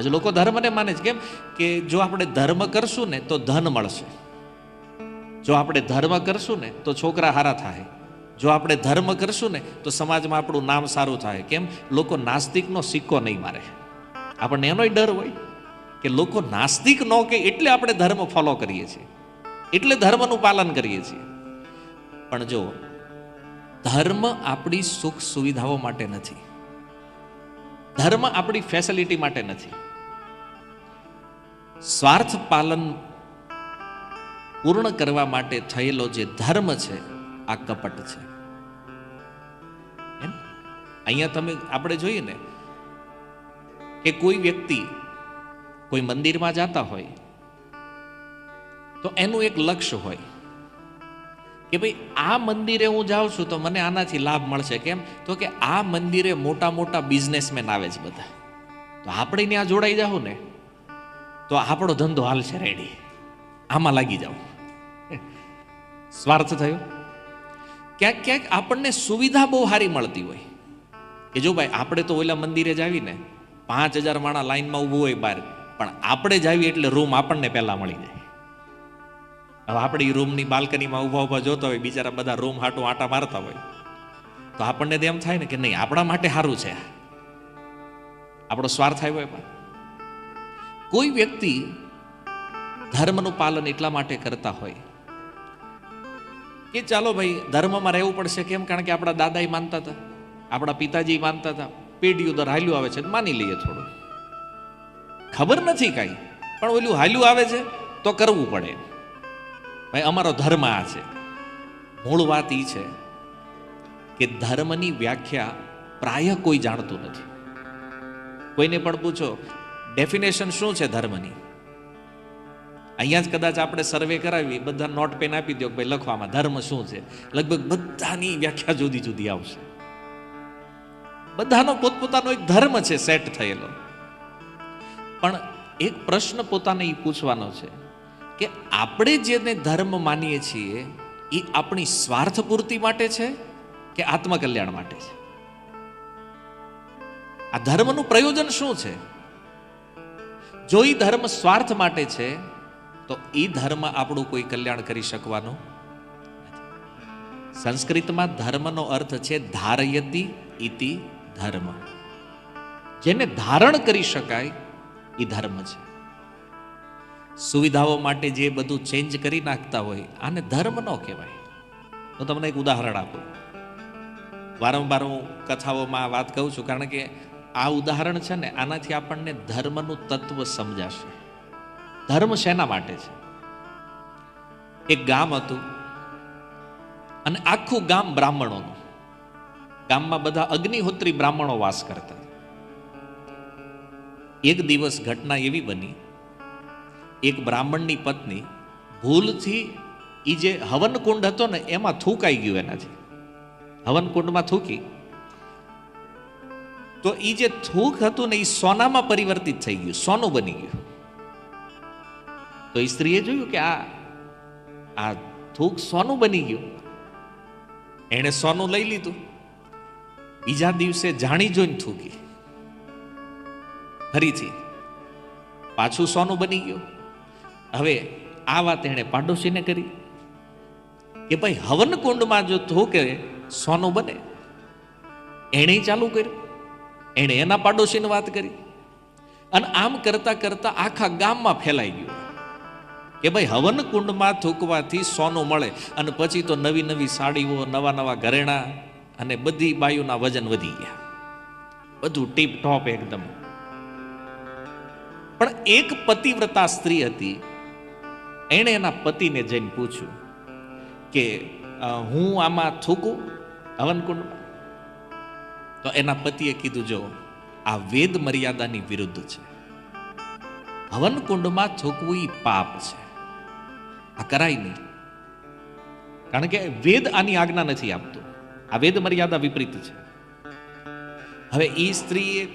આજે લોકો ધર્મને માને છે. કેમ? કે જો આપણે ધર્મ કરશું ને તો ધન મળશે. જો આપણે ધર્મ કરશું ને તો છોકરા હારા થાય. જો આપણે ધર્મ કરશું ને તો સમાજમાં આપણું નામ સારું થાય. કેમ? લોકો નાસ્તિકનો સિક્કો નહીં મારે. આપણને એનોય ડર હોય કે લોકો નાસ્તિક ન કે એટલે આપણે ધર્મ ફોલો કરીએ છીએ. એટલે ધર્મનું પાલન કરીએ છીએ. પણ જો ધર્મ આપણી સુખ સુવિધાઓ માટે નથી. ધર્મ આપણી ફેસિલિટી માટે નથી. સ્વાર્થ પાલન પૂર્ણ કરવા માટે થયેલો જે ધર્મ છે, આ કપટ છે. અહીંયા તમે, આપણે જોઈએ ને કે કોઈ વ્યક્તિ કોઈ મંદિરમાં જતા હોય, તો એનું એક લક્ષ્ય હોય કે ભાઈ આ મંદિરે હું જાઉં છું તો મને આનાથી લાભ મળશે. કેમ? તો કે આ મંદિરે મોટા મોટા બિઝનેસમેન આવે છે બધા. તો આપણે ત્યાં જોડાઈ જાવ ને. તો આપણો ધંધો હાલશે રેડી આમાં લાગી જાઓ. સ્વાર્થ થયો? ક્યાંક ક્યાંક આપણને સુવિધા બહુ સારી મળતી હોય. કે જો ભાઈ, આપણે તો ઓલા મંદિરે જ આવીને પાંચ હજાર માણા લાઈનમાં ઊભું હોય બહાર, પણ આપણે જ એટલે રૂમ આપણને પહેલાં મળી જાય. હવે આપણે રૂમની બાલ્કનીમાં ઊભા ઊભા જોતા હોય, બિચારા બધા રૂમ હાટું આટા મારતા હોય. તો આપણને તો એમ થાય ને કે નહીં, આપણા માટે સારું છે આપણો સ્વાર્થ આવ્યો એમાં. કોઈ વ્યક્તિ ધર્મનું પાલન એટલા માટે કરતા હોય કે ચાલો ભાઈ, ધર્મમાં રહેવું પડશે કેમ? કારણ કે આપણા દાદા માનતા હતા, આપણા પિતાજી માનતા હતા. પેઢીઓ દર હાલ્યું આવે છે, માની લઈએ થોડું. ખબર નથી કાંઈ, પણ ઓલું હાલ્યું આવે છે, તો કરવું પડે. ભાઈ, અમારો ધર્મ આ છે. મૂળ વાત એ છે કે ધર્મની વ્યાખ્યા પ્રાય કોઈ જાણતું નથી. કોઈને પણ પૂછો ડેફિનેશન શું છે ધર્મની? અહીંયા જ કદાચ આપણે સર્વે કરાવી, બધા નોટ પેન આપી દો ભાઈ લખવામાં ધર્મ શું છે? લગભગ બધાની વ્યાખ્યા જુદી જુદી આવશે. બધાનો પોતપોતાનો એક ધર્મ છે, સેટ થયેલો. પણ એક પ્રશ્ન પોતાને એ પૂછવાનો છે કે આપણે જેને ધર્મ માનીએ છીએ એ આપણી સ્વાર્થ પૂર્તિ માટે છે કે આત્મકલ્યાણ માટે છે? આ ધર્મનું પ્રયોજન શું છે? જો એ ધર્મ સ્વાર્થ માટે છે, તો એ ધર્મ આપણું કોઈ કલ્યાણ કરી શકવાનું સંસ્કૃતમાં ધર્મનો અર્થ છે ધારયતી ઇતિ ધર્મ. જેને ધારણ કરી શકાય એ ધર્મ છે. સુવિધાઓ માટે જે બધું ચેન્જ કરી નાખતા હોય, આને ધર્મ ન કહેવાય. હું તમને એક ઉદાહરણ આપું. વારંવાર હું કથાઓમાં વાત કહું છું, કારણ કે આ ઉદાહરણ છે ને, આનાથી આપણને ધર્મનું તત્વ સમજાશે. ધર્મ શેના માટે છે? એક ગામ હતું, અને આખું ગામ બ્રાહ્મણોનું. ગામમાં બધા અગ્નિહોત્રી બ્રાહ્મણો વાસ કરતા એક દિવસ ઘટના એવી બની, એક બ્રાહ્મણની પત્ની ભૂલથી એ જે હવનકુંડ હતો ને, એમાં થૂકાઈ ગયું એનાથી. હવનકુંડમાં થૂકી તો એ જે થૂક હતું ને એ સોનામાં પરિવર્તિત થઈ ગયું, સોનું બની ગયું. તો એ સ્ત્રીએ જોયું કે આ આ થૂક સોનું બની ગયું. એણે સોનું લઈ લીધું. બીજા દિવસે જાણી જોઈને થૂકી. ફરીથી પાછું સોનું બની ગયું. હવે આ વાત એણે પાડોશીને કરી કે ભાઈ હવન કુંડમાં જો થૂકે, સોનું બને. એણે ચાલુ કર્યું. એણે એના પાડોશીને વાત કરી. અને આમ કરતા કરતા આખા ગામમાં ફેલાઈ ગયું. કે ભાઈ હવન કુંડમાં થૂકવાથી સોનું મળે અને પછી તો નવી નવી સાડીઓ, નવા નવા ઘરેણા અને બધી બાયુના વજન વધી ગયા. બધું ટીપ ટોપ એકદમ. પણ એક પતિવ્રતા સ્ત્રી હતી. એણે એના પતિને જઈને પૂછ્યું કે હું આમાં થૂકું હવનકુંડમાં? તો એના પતિએ કીધું, જો, આ વેદ મર્યાદાની વિરુદ્ધ છે. હવનકુંડમાં થૂકવું એ પાપ છે. આ કરાય નહીં. કારણ કે વેદ આની આજ્ઞા નથી આપતું. આ વેદ મર્યાદા વિપરીત છે. હવે એ સ્ત્રીએ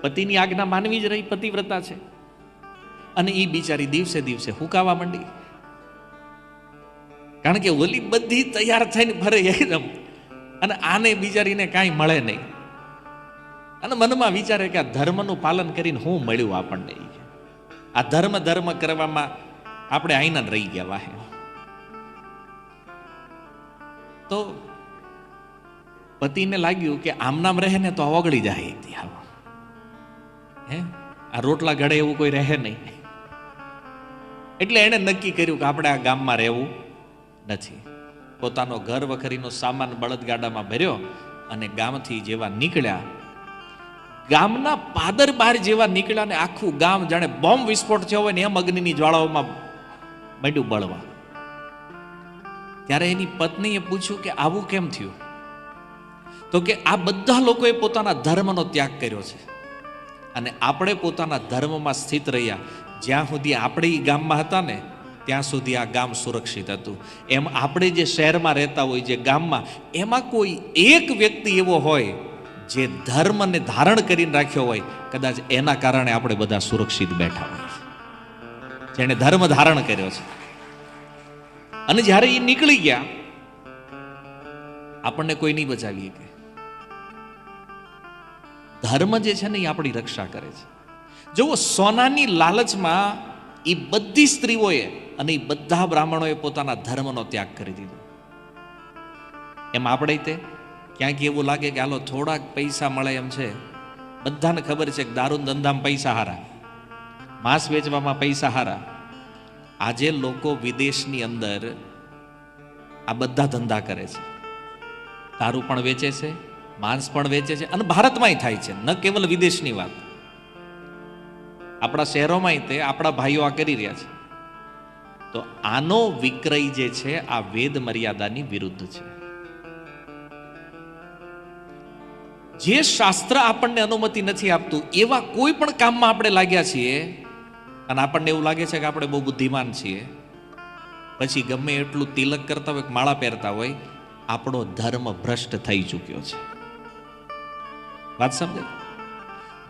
પતિની આજ્ઞા માનવી જ રહી, પતિવ્રતા છે. અને એ બિચારી દિવસે દિવસે હુકાવા માંડી. કારણ કે ઓલી બધી તૈયાર થઈને ફરે એકદમ અને આને બિચારીને કાંઈ મળે નહીં. અને મનમાં વિચારે કે આ ધર્મનું પાલન કરીને હું મળ્યું આપણને આ ધર્મ ધર્મ કરવામાં આપણે આઈના રહી ગયા વાહે. તો પતિને લાગ્યું કે આમ નામ રહે ને તો ઓગળી જાય દી હે? આ રોટલા ઘડે એવું કોઈ રહે નહીં. એટલે એણે નક્કી કર્યું કે આપણે આ ગામમાં રહેવું નથી. પોતાનો ઘર વખરીનો સામાન બળદગાડામાં ભર્યો અને ગામથી જેવા નીકળ્યા ગામના પાદર બહાર જેવા નીકળ્યા ને આખું ગામ જાણે બોમ્બ વિસ્ફોટ થયો હોય ને એમ અગ્નિની જ્વાળાઓમાં માંડ્યું બળવા. ત્યારે એની પત્નીએ પૂછ્યું કે આવું કેમ થયું? તો કે આ બધા લોકોએ પોતાના ધર્મનો ત્યાગ કર્યો છે. અને આપણે પોતાના ધર્મમાં સ્થિત રહ્યા. જ્યાં સુધી આપણે ગામમાં હતા ને, ત્યાં સુધી આ ગામ સુરક્ષિત હતું. એમ આપણે જે શહેરમાં રહેતા હોય, જે ગામમાં, એમાં કોઈ એક વ્યક્તિ એવો હોય જે ધર્મને ધારણ કરીને રાખ્યો હોય, કદાચ એના કારણે આપણે બધા સુરક્ષિત બેઠા હોય. જેણે ધર્મ ધારણ કર્યો છે. અને જ્યારે એ નીકળી ગયા, આપણને કોઈ નહીં બચાવી શકે. ધર્મ જે છે ને એ આપણી રક્ષા કરે છે. જુઓ, સોનાની લાલચમાં એ બધી સ્ત્રીઓએ અને એ બધા બ્રાહ્મણોએ પોતાના ધર્મનો ત્યાગ કરી દીધો. એમ આપણે તે ક્યાંક એવું લાગે કે હાલો, થોડાક પૈસા મળે એમ છે. બધાને ખબર છે કે દારૂ ધંધામાં પૈસા હારા. માંસ વેચવામાં પૈસા હારા. આજે લોકો વિદેશની અંદર આ બધા ધંધા કરે છે. દારૂ પણ વેચે છે, માંસ પણ વેચે છે અને ભારતમાંય થાય છે. ન કેવલ વિદેશની વાત. આપણા શહેરોમાંય તે આપણા ભાઈઓ આ કરી રહ્યા છે. તો આનો વિક્રય જે છે, આ વેદ મર્યાદાની વિરુદ્ધ છે. જે શાસ્ત્ર આપણને અનુમતિ નથી આપતું, એવા કોઈ પણ કામમાં આપણે લાગ્યા છીએ, અને આપણને એવું લાગે છે કે આપણે બહુ બુદ્ધિમાન છીએ, પછી ગમે એટલું તિલક કરતા હોય માળા પહેરતા હોય, આપણો ધર્મ ભ્રષ્ટ થઈ ચૂક્યો છે. વાત સમજે?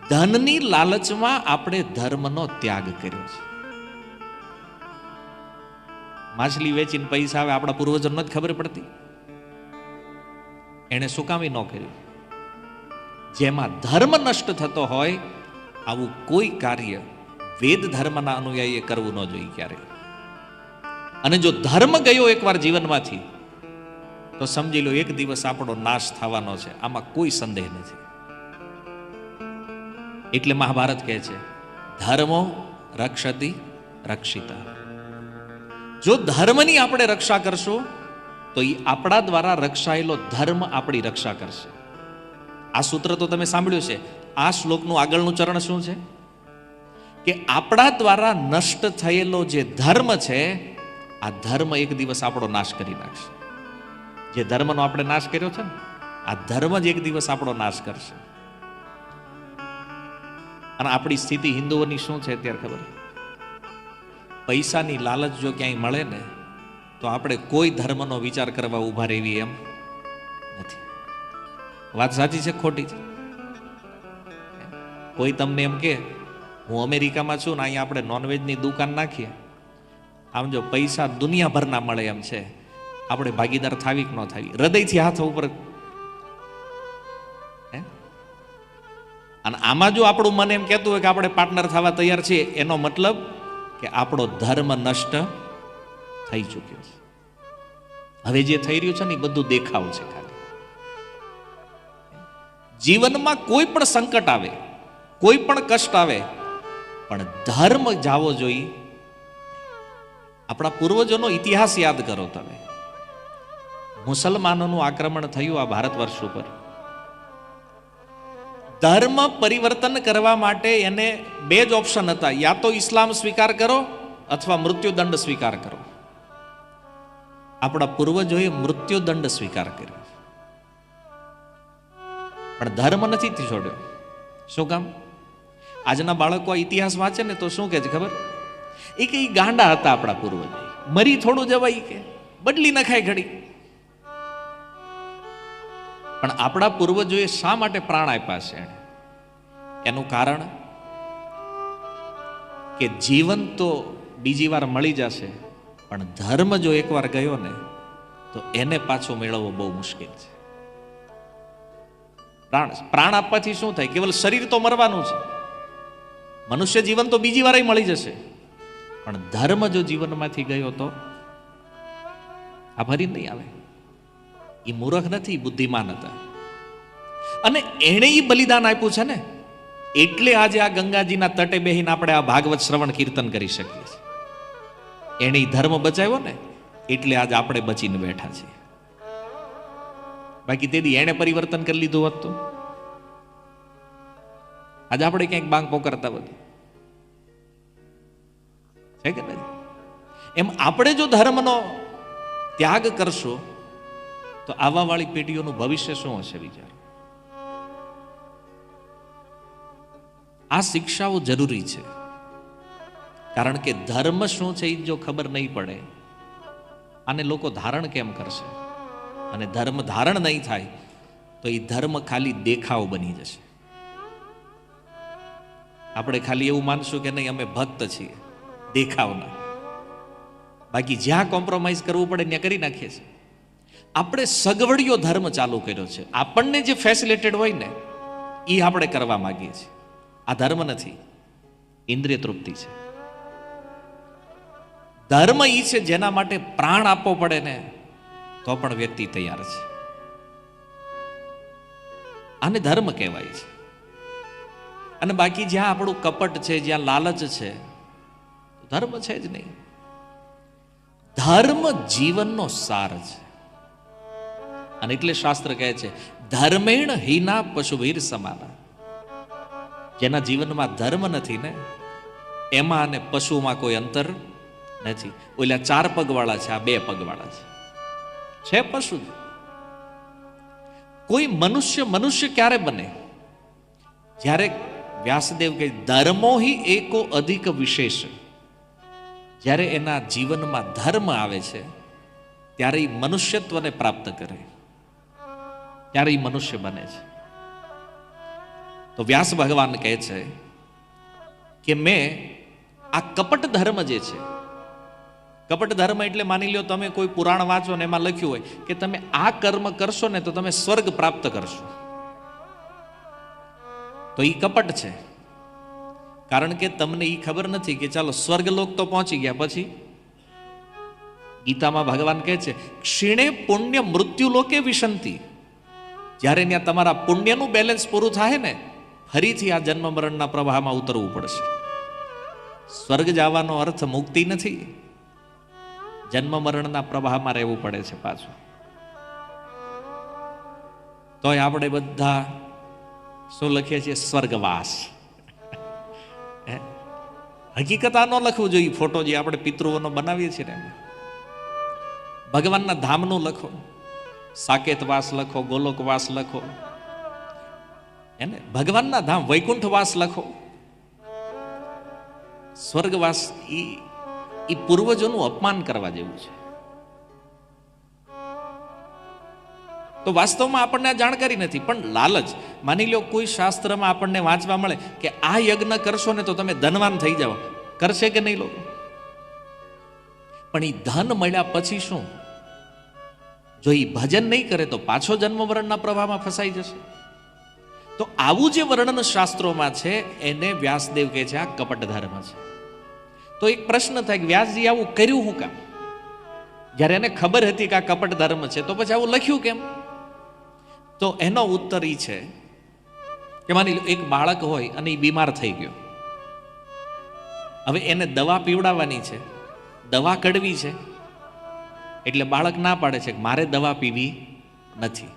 ધનની લાલચમાં આપણે ધર્મનો ત્યાગ કર્યો છે. માછલી વેચીને પૈસા આવે, આપણા પૂર્વજોને જ ખબર પડતી. એણે શું કામ ન કર્યું. જેમાં ધર્મ નષ્ટ થતો હોય, આવું કોઈ કાર્ય વેદ ધર્મના અનુયાયીએ કરવું ન જોઈએ ક્યારે. અને જો ધર્મ ગયો એકવાર જીવનમાંથી, તો સમજી લો એક દિવસ આપણો નાશ થવાનો છે, આમાં કોઈ સંદેહ નથી. એટલે મહાભારત કહે છે, ધર્મો રક્ષતી રક્ષિતા. જો ધર્મની આપણે રક્ષા કરશું, તો એ આપણા દ્વારા રક્ષાયેલો ધર્મ આપણી રક્ષા કરશે. આ સૂત્ર તો તમે સાંભળ્યું છે. આ શ્લોકનું આગળનું ચરણ શું છે? કે આપણા દ્વારા નષ્ટ થયેલો જે ધર્મ છે, આ ધર્મ એક દિવસ આપણો નાશ કરી નાખશે. જે ધર્મનો આપણે નાશ કર્યો છે ને, આ ધર્મ જ એક દિવસ આપણો નાશ કરશે. અને આપણી સ્થિતિ હિન્દુઓની શું છે અત્યારે ખબર? પૈસાની લાલચ જો ક્યાંય મળે ને, તો આપણે કોઈ ધર્મનો વિચાર કરવા ઊભા રહેવી એમ નથી. વાત સાચી છે ખોટી છે? કોઈ તમને એમ કે, હું અમેરિકામાં છું ને અહીંયા આપણે નોનવેજની દુકાન નાખીએ. આમ જો પૈસા દુનિયાભરના મળે એમ છે. આપણે ભાગીદાર થાવી કે ન થાવી? હૃદયથી હાથ ઉપર? અને આમાં જો આપણું મન એમ કહેતું હોય કે આપણે પાર્ટનર થવા તૈયાર છીએ, એનો મતલબ કે આપણો ધર્મ નષ્ટ થઈ ચૂક્યો છે. હવે જે થઈ રહ્યું છે ને એ બધું દેખાવ છે જીવનમાં કોઈ પણ સંકટ આવે, કોઈ પણ કષ્ટ આવે, પણ ધર્મ જાવો જોઈએ. આપણા પૂર્વજોનો ઇતિહાસ યાદ કરો તમે. મુસલમાનોનું આક્રમણ થયું આ ભારત વર્ષ ઉપર. ધર્મ પરિવર્તન કરવા માટે એને બે જ ઓપ્શન હતા. યા તો ઇસ્લામ સ્વીકાર કરો અથવા મૃત્યુદંડ સ્વીકાર કરો. આપણા પૂર્વજોએ મૃત્યુદંડ સ્વીકાર કર્યો. પણ ધર્મ નથી છોડ્યો. શું કામ? આજના બાળકો ઇતિહાસ વાંચે ને તો શું કહે છે ખબર? એ કે ગાંડા હતા આપણા પૂર્વજ. મરી થોડું જવાય કે. બદલી નખાય ઘડી. પણ આપણા પૂર્વજોએ શા માટે પ્રાણ આપ્યા છે એનું કારણ? કે જીવન તો બીજી વાર મળી જશે, પણ ધર્મ જો એકવાર ગયો ને, તો એને પાછો મેળવવો બહુ મુશ્કેલ છે. પ્રાણ પ્રાણ આપવાથી શું થાય? કેવલ શરીર તો મરવાનું છે. મનુષ્ય જીવન તો બીજી વારે મળી જશે. પણ ધર્મ જો જીવનમાંથી ગયો તો આ ફરી નહીં આવે. એ મૂર્ખ નથી, બુદ્ધિમાન હતા. અને એણે એ બલિદાન આપ્યું છે ને, એટલે આજે આ ગંગાજીના તટે બેહીને આપણે આ ભાગવત શ્રવણ કીર્તન કરી શકીએ છીએ. એણે ધર્મ બચાવ્યો ને, એટલે આજે આપણે બચીને બેઠા છીએ. બાકી તેથી એણે પરિવર્તન કરી લીધું હોત આજે આપણે ક્યાંક બાંગ પોકરતા બધું છે કે નથી એમ આપણે જો ધર્મનો ત્યાગ કરશો, તો આવા વાળી પેઢીઓનું ભવિષ્ય શું હશે વિચાર? આ શિક્ષાઓ જરૂરી છે. કારણ કે ધર્મ શું છે એ જો ખબર નહીં પડે અને લોકો ધારણ કેમ કરશે? અને ધર્મ ધારણ નહીં થાય, તો એ ધર્મ ખાલી દેખાવ બની જશે. આપણે ખાલી એવું માનશું કે નહીં, અમે ભક્ત છીએ, દેખાવના. બાકી જ્યાં કોમ્પ્રોમાઇઝ કરવું પડે, ત્યાં કરી નાખીએ છીએ. આપણે સગવડિયો ધર્મ ચાલુ કર્યો છે. આપણને જે ફેસિલિટેડ હોય ને એ આપણે કરવા માંગીએ છીએ. આ ધર્મ નથી, ઇન્દ્રિય તૃપ્તિ છે. ધર્મ એ છે જેના માટે પ્રાણ આપવો પડે ને તો પણ વ્યક્તિ તૈયાર છે. આને ધર્મ કહેવાય છે. અને બાકી જ્યાં આપણું કપટ છે, જ્યાં લાલચ છે ધર્મ છે જ નહીં. ધર્મ જીવનનો સાર છે. અને એટલે શાસ્ત્ર કહે છે, ધર્મેણ હિના પશુવીર સમાના. જેના જીવનમાં ધર્મ નથી ને, એમાં અને પશુમાં કોઈ અંતર નથી. ઓલા ચાર પગવાળા છે, આ બે પગવાળા છે. છે પશુ. કોઈ મનુષ્ય મનુષ્ય ક્યારે બને? જ્યારે વ્યાસદેવ કહે, ધર્મો હિ એકો અધિક વિશેષ. જ્યારે એના જીવનમાં ધર્મ આવે છે, ત્યારે એ મનુષ્યત્વને પ્રાપ્ત કરે. ત્યારે એ મનુષ્ય બને છે. તો વ્યાસ ભગવાન કહે છે કે, મેં આ કપટ ધર્મ જે છે કપટ ધર્મ એટલે માની લ્યો તમે કોઈ પુરાણ વાંચો ને એમાં લખ્યું હોય કે તમે આ કર્મ કરશો ને તો તમે સ્વર્ગ પ્રાપ્ત કરશો. તો એ કપટ છે. કારણ કે તમને એ ખબર નથી કે ચાલો સ્વર્ગલોક તો પહોંચી ગયા, પછી? ગીતામાં ભગવાન કહે છે, ક્ષીણે પુણ્ય મૃત્યુ લોકે વિશંતિ. જ્યારે ત્યાં તમારા પુણ્યનું બેલેન્સ પૂરું થાય ને, ફરીથી આ જન્મ મરણના પ્રવાહમાં ઉતરવું પડશે. સ્વર્ગ જવાનો અર્થ મુક્તિ નથી. જન્મ મરણના પ્રવાહમાં રહેવું પડે છે પાછું. તોય આપણે બધા શું લખીએ છીએ? સ્વર્ગવાસ? હકીકત આ ન લખવું જોઈએ. ફોટો જે આપણે પિતૃઓનો બનાવીએ છીએ ને. ભગવાનના ધામનું લખો. સાકેતવાસ લખો, ગોલોકવાસ લખો. એને ભગવાનના ધામ, વૈકુંઠવાસ લખો. સ્વર્ગવાસ ઈ ઈ પૂર્વજોનું અપમાન કરવા જેવું છે. તો વાસ્તવમાં આપણને આ જાણકારી નથી, પણ લાલચ, માની લો કોઈ શાસ્ત્રમાં આપણને વાંચવા મળે કે આ યજ્ઞ કરશો ને તો તમે ધનવાન થઈ જાઓ. કરશે કે નહીં લોકો? પણ એ ધન મળ્યા પછી શું? જો એ ભજન નહીં કરે તો પાછો જન્મ વર્ણના પ્રવાહમાં ફસાઈ જશે. તો આવું જે વર્ણન શાસ્ત્રોમાં છે, એને વ્યાસદેવ કહે છે, આ કપટ ધર્મ છે. તો એક પ્રશ્ન થાય કે વ્યાસજી, આવું કર્યું હું કામ? જ્યારે એને ખબર હતી કે આ કપટ ધર્મ છે, તો પછી આવું લખ્યું કેમ? તો એનો ઉત્તર એ છે કે માની લો એક બાળક હોય અને એ બીમાર થઈ ગયો. હવે એને દવા પીવડાવવાની છે, દવા કડવી છે, એટલે બાળક ના પાડે છે મારે દવા પીવી નથી.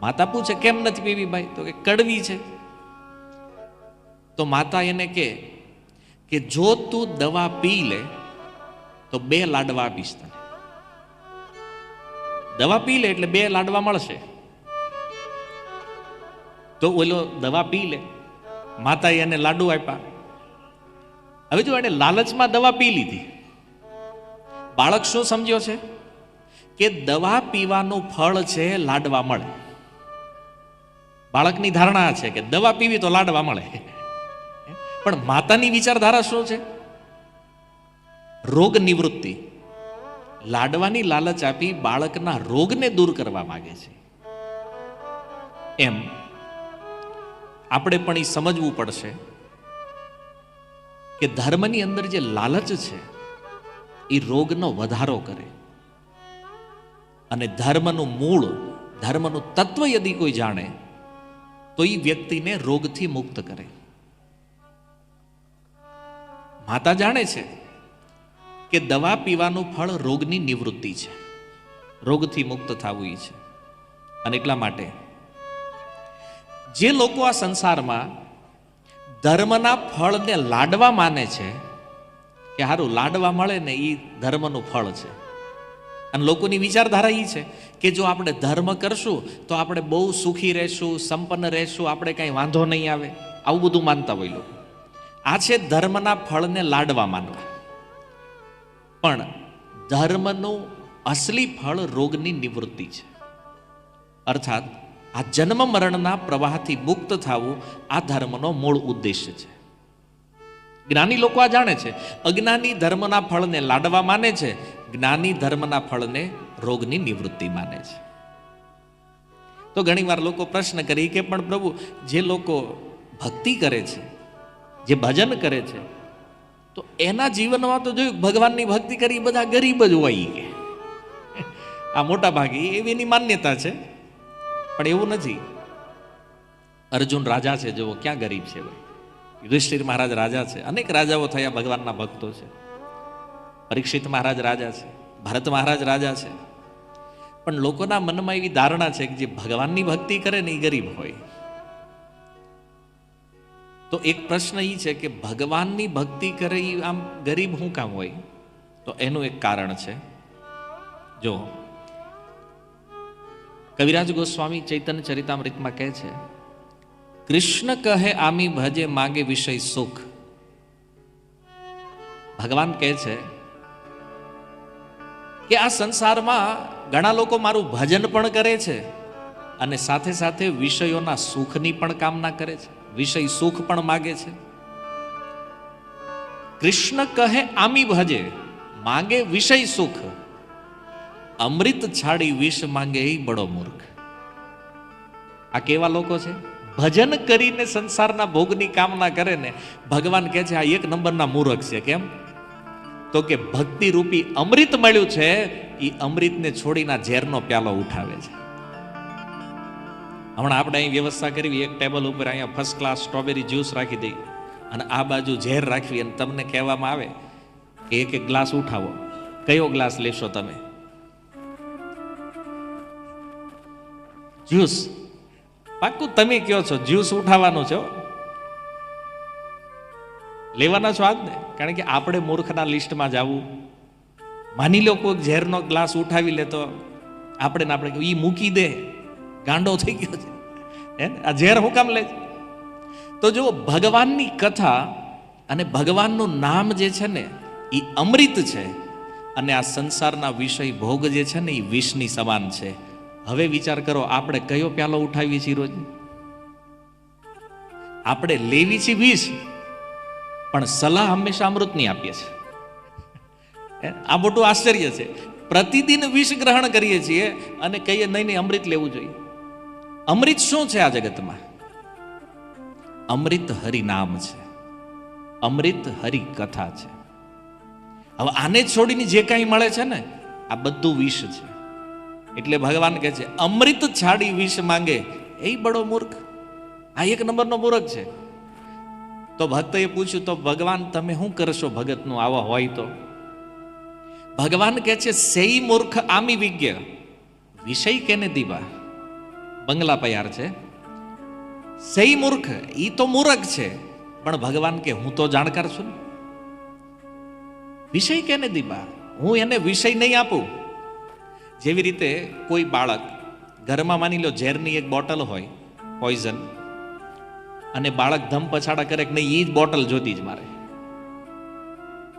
માતા પૂછે કેમ નથી પીવી ભાઈ? તો કે કડવી છે. તો માતા એને કે કે જો તું દવા પી લે, તો બે લાડવા આપીશ તને. દવા પી લે એટલે બે લાડવા મળશે. તો ઓલો દવા પી લે. માતાએ એને લાડુ આપ્યા. હવે જો એને લાલચમાં દવા પી લીધી. બાળક શું સમજ્યો છે? કે દવા પીવાનું ફળ છે, લાડવા મળે. બાળકની ધારણા છે કે દવા પીવી તો લાડવા મળે. પણ માતાની વિચારધારા શું છે? રોગ નિવૃત્તિ. લાડવાની લાલચ આપી બાળકના રોગને દૂર કરવા માંગે છે. એમ. આપણે પણ એ સમજવું પડશે કે ધર્મની અંદર જે લાલચ છે એ રોગનો વધારો કરે. અને ધર્મનું મૂળ, ધર્મનું તત્વ યદિ કોઈ જાણે, તો એ વ્યક્તિને રોગથી મુક્ત કરે. માતા જાણે છે કે દવા પીવાનું ફળ રોગની નિવૃત્તિ છે. રોગથી મુક્ત થવું એ છે. અને એટલા માટે જે લોકો આ સંસારમાં ધર્મના ફળને લાડવા માને છે, કે સારું લાડવા મળે ને એ ધર્મનું ફળ છે. અને લોકોની વિચારધારા એ છે કે જો આપણે ધર્મ કરશું, તો આપણે બહુ સુખી રહેશું, સંપન્ન રહેશું, આપણે કાંઈ વાંધો નહીં આવે. આવું બધું માનતા હોય લોકો. આ છે ધર્મના ફળને લાડવા માનવા. પણ ધર્મનું અસલી ફળ રોગની નિવૃત્તિ છે. અર્થાત, આ જન્મ મરણના પ્રવાહથી મુક્ત થવું આ ધર્મનો મૂળ ઉદ્દેશ્ય છે. જ્ઞાની લોકો આ જાણે છે, અજ્ઞાની ધર્મના ફળને લાડવા માને છે, જ્ઞાની ધર્મના ફળને રોગની નિવૃત્તિ માને છે. તો ઘણીવાર લોકો પ્રશ્ન કરી કે, પણ પ્રભુ, જે લોકો ભક્તિ કરે છે જે ભજન કરે છે, તો એના જીવનમાં તો જોયું ભગવાનની ભક્તિ કરી બધા ગરીબ જ હોય આ મોટા ભાગે એવી એની માન્યતા છે, પણ એવું નથી. અર્જુન રાજા છે જેવો ક્યાં ગરીબ છે ભાઈ. યુધિષ્ઠિર મહારાજ રાજા છે, અનેક રાજાઓ થયા ભગવાનના ભક્તો છે. પરીક્ષિત મહારાજ રાજા છે, ભરત મહારાજ રાજા છે. પણ લોકોના મનમાં એવી ધારણા છે કે જે ભગવાનની ભક્તિ કરે ને એ ગરીબ હોય. તો એક પ્રશ્ન એ છે કે ભગવાનની ભક્તિ કરે એ આમ ગરીબ શું કામ હોય? તો એનું એક કારણ છે. જો, કવિરાજ ગોસ્વામી ચૈતન્ય ચરિતામૃતમાં કહે છે, કૃષ્ણ કહે આમી ભજે માગે વિષય સુખ. ભગવાન કહે છે કે આ સંસારમાં ઘણા લોકો મારું ભજન પણ કરે છે અને સાથે સાથે વિષયોના સુખની પણ કામના કરે છે. વિષય સુખ પણ માગે છે. કૃષ્ણ કહે, આમી ભજે, માગે વિષય સુખ. અમૃત છાડી વિષ માંગે એ બડો મૂર્ખ. આ કેવા લોકો છે? ભજન કરીને સંસારના ભોગની કામના કરે ને, ભગવાન કહે છે, આ એક નંબરના મૂર્ખ છે. કેમ? તો કે ભક્તિ રૂપી અમૃત મળ્યું છે એ અમૃતને છોડીને ઝેરનો પ્યાલો ઉઠાવે છે. હમણાં આપણે અહીં વ્યવસ્થા કરવી એક ટેબલ ઉપર અહીંયા ફર્સ્ટ ક્લાસ સ્ટ્રોબેરી જ્યુસ રાખી દઈ અને આ બાજુ ઝેર રાખવી, અને તમને કહેવામાં આવે કે એક એક ગ્લાસ ઉઠાવો. કયો ગ્લાસ લેશો તમે? જ્યુસ પાક્કું તમે કયો છો? જ્યુસ ઉઠાવવાનો છો? લેવાના છો આજ ને? કારણ કે આપણે મૂર્ખના લિસ્ટમાં જવું માની લો કોઈ ઝેરનો ગ્લાસ ઉઠાવી લે તો આપણે આપણે એ મૂકી દે. ગાંડો થઈ ગયો છે. હે આ ઝેર હું કામ લે છે? તો જો ભગવાનની કથા અને ભગવાનનું નામ જે છે ને એ અમૃત છે. અને આ સંસારના વિષય ભોગ જે છે ને એ વિષની સમાન છે. હવે વિચાર કરો, આપણે કયો પ્યાલો ઉઠાવીએ છીએ રોજ? આપણે લેવી છીએ વિષ, પણ સલાહ હંમેશા અમૃતની આપીએ છીએ? આ મોટું આશ્ચર્ય છે. પ્રતિદિન વિષ ગ્રહણ કરીએ છીએ અને કહીએ, નહીં નહીં, અમૃત લેવું જોઈએ. અમૃત શું છે આ જગતમાં? અમૃત હરિનામ છે. અમૃત હરિ કથા છે. હવે આને છોડીને જે કાંઈ મળે છે ને, આ બધું વિષ છે. એટલે ભગવાન કહે છે, અમૃત છાડી વિષ માંગે. એ બડો મૂર્ખ. આ એક નંબરનો મૂર્ખ છે. તો ભક્તએ પૂછ્યું, તો ભગવાન, તમે શું કરશો ભગતનું? આવા હોય તો. ભગવાન કહે છે, સેઈ મૂર્ખ આમી વિજ્ઞ. વિષય કેને દીવા? બંગલા પયાર છે. સહી મૂર્ખ, ઈ તો મૂર્ખ છે. પણ ભગવાન કે હું તો જાણકાર છું વિષય કેને દીબા હું એને વિષય નહીં આપું. જેવી રીતે કોઈ બાળક ઘરમાં માની લો ઝેરની એક બોટલ હોય, પોઈઝન, અને બાળક ધમ પછાડા કરે કે નહીં એ જ બોટલ જોતી જ મારે.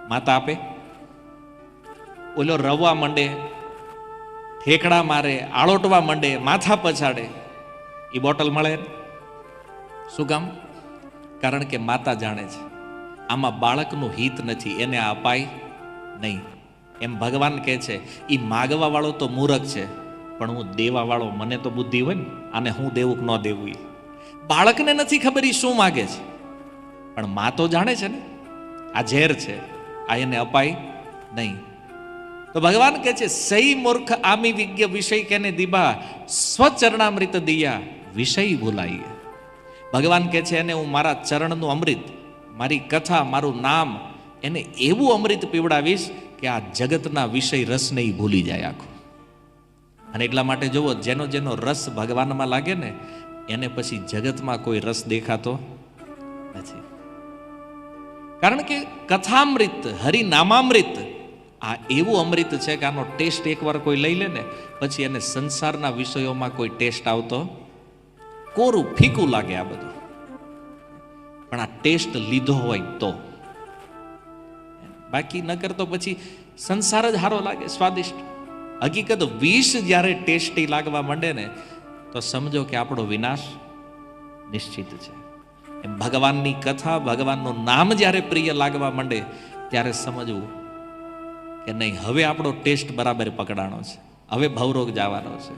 માતા આપે. ઓલો રવા માંડે ઠેકડા મારે, આળોટવા માંડે, માથા પછાડે. એ બોટલ મળે? શું કામ? કારણ કે માતા જાણે છે, આમાં બાળકનું હિત નથી, એને આ અપાય નહીં. એમ ભગવાન કહે છે એ માગવા વાળો તો મૂરખ છે, પણ હું દેવા વાળો મને તો બુદ્ધિ હોય ને, આને હું દેવું કે ન દેવું એ બાળકને નથી ખબર એ શું માગે છે. પણ મા તો જાણે છે ને, આ ઝેર છે, આ એને અપાય નહીં. તો ભગવાન કહે છે, સહી મૂર્ખ આમી વિજ્ઞ વિષય કેને દીબા? સ્વચરણામૃત દિયા, વિષય ભૂલાઈએ. ભગવાન કહે છે, એને હું મારા ચરણનું અમૃત, મારી કથા, મારું નામ, એને એવું અમૃત પીવડાવીશ કે આ જગતના વિષય રસને ઈ ભૂલી જાય આખું. અને એટલા માટે જુઓ, જેનો જેનો રસ ભગવાનમાં લાગે ને, એને પછી જગતમાં કોઈ રસ દેખાતો નથી. કારણ કે કથામૃત, હરિનામામૃત આ એવું અમૃત છે કે આનો ટેસ્ટ એકવાર કોઈ લઈ લે ને, પછી એને સંસારના વિષયોમાં કોઈ ટેસ્ટ આવતો કોરું ફીકું લાગે આ બધું. પણ આ ટેસ્ટ લીધો હોય તો. બાકી ન કરતો પછી સંસાર જ સારો લાગે, સ્વાદિષ્ટ. હકીકત વિષ જ્યારે ટેસ્ટી લાગવા માંડે ને, તો સમજો કે આપણો વિનાશ નિશ્ચિત છે. ભગવાનની કથા, ભગવાનનું નામ જ્યારે પ્રિય લાગવા માંડે, ત્યારે સમજવું કે નહીં હવે આપણો ટેસ્ટ બરાબર પકડાણો છે. હવે ભવરોગ જવાનો છે.